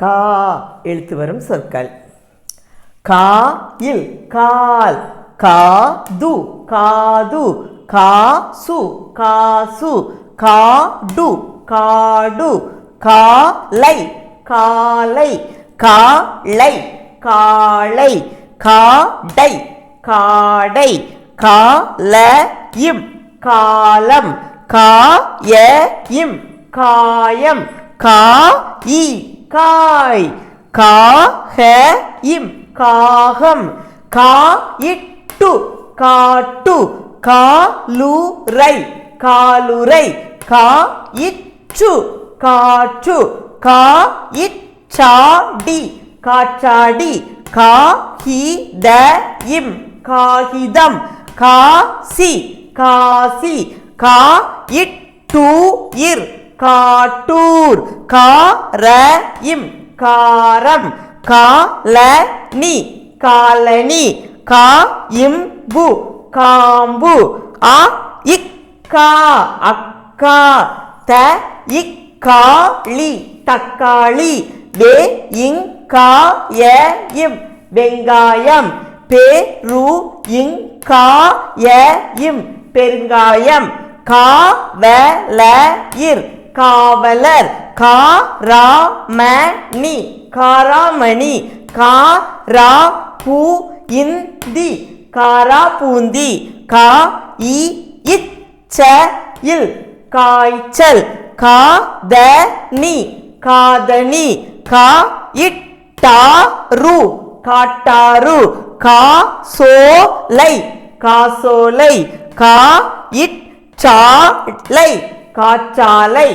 கா எழுத்து வரும் சொற்கள். கா இல் கால். காது காது காசு காசு காடு காடு காலை காலை காளை காளை காடை காடை காலயும் காலம். காயம். காயம் காய். கா ஹ இம் காகம். கா இட்டு காட்டு. காலுரை காலுரை கா இச்சு காற்று கா காயிற்றாடி காற்றாடி இம் காகிதம் காசி. காசி. கா இட்டு இர் காட்டூர். காரயம் காரம். காலனி. காலனி. காயிம்பு. காம்பு. அ இக்கா அக்கா. த இக்காளி தக்காளி. வே இங்காயம் வெங்காயம். பேரு இங்காயம் பெருங்காயம். காவலயிர் காவலர். கா ரா ம நி. காராமணி. கா ரா பூ இந்தி காரா பூந்தி கா இ இச்ச இல். காய்ச்சல். கா த நி. காதனி கா இட்டா ரு. காட்டாரு. கா காசோலை காசோலை கா இட் இச்சாலை காற்றாலை.